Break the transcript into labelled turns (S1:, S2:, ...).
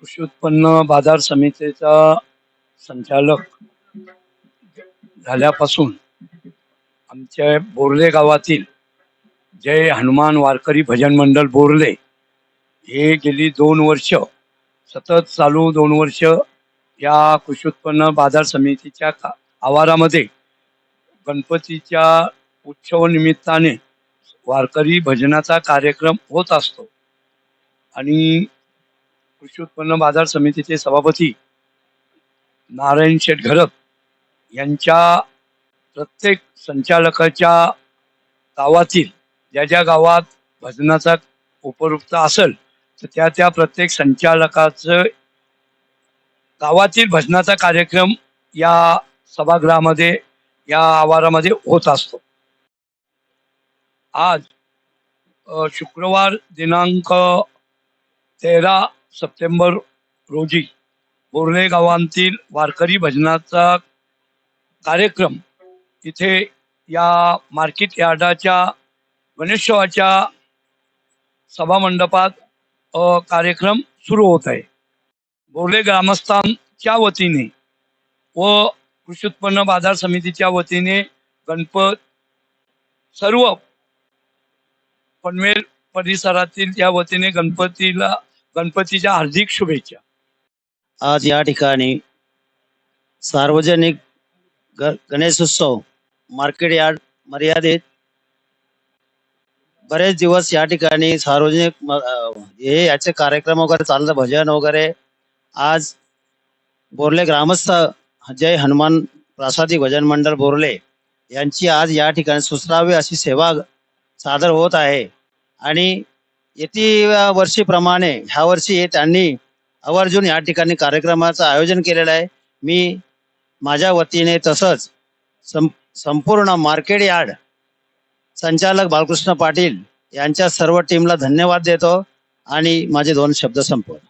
S1: कृषी उत्पन्न बाजार समितीचा संचालक झाल्यापासून आमच्या बोर्ले गावातील जय हनुमान वारकरी भजन मंडळ बोर्ले हे गेली दोन वर्ष सतत चालू दोन वर्ष या कृषी उत्पन्न बाजार समितीच्या का- आवारामध्ये गणपतीच्या उत्सवनिमित्ताने वारकरी भजनाचा कार्यक्रम होत असतो. आणि कृषी उत्पन्न बाजार समितीचे सभापती नारायण शेठ यांच्या प्रत्येक संचालकाच्या गावातील ज्या ज्या गावात भजनाचा उपयुक्त असेल तर त्या त्या प्रत्येक संचालकाचं गावातील भजनाचा कार्यक्रम या सभागृहामध्ये या आवारामध्ये होत असतो. आज शुक्रवार दिनांक तेरा सप्टेंबर रोजी बोर्ले गावांतील वारकरी भजनाचा कार्यक्रम इथे या मार्केट यार्डाच्या गणेशोत्सवाच्या सभामंडपात कार्यक्रम सुरू होत आहे. बोर्ले ग्रामस्थांच्या वतीने व कृषी उत्पन्न बाजार समितीच्या वतीने गणपत सर्व पनवेल परिसरातील या वतीने गणपतीला गणपतीच्या हार्दिक शुभेच्छा.
S2: आज या ठिकाणी सार्वजनिक गणेशोत्सव मार्केट यार्ड मर्यादित. बरेच दिवस या ठिकाणी सार्वजनिक हे याचे कार्यक्रम वगैरे चाललं भजन वगैरे. आज बोरले ग्रामस्थ जय हनुमान प्रासादी भजन मंडळ बोरले यांची आज या ठिकाणी सुसरावी अशी सेवा सादर होत आहे. आणि येती वर्षीप्रमाणे ह्या वर्षी त्यांनी आवर्जून या ठिकाणी कार्यक्रमाचं आयोजन केलेलं आहे. मी माझ्या वतीने तसंच सं संपूर्ण मार्केट यार्ड संचालक बालकृष्ण पाटील यांच्या सर्व टीमला धन्यवाद देतो आणि माझे दोन शब्द संपवतो.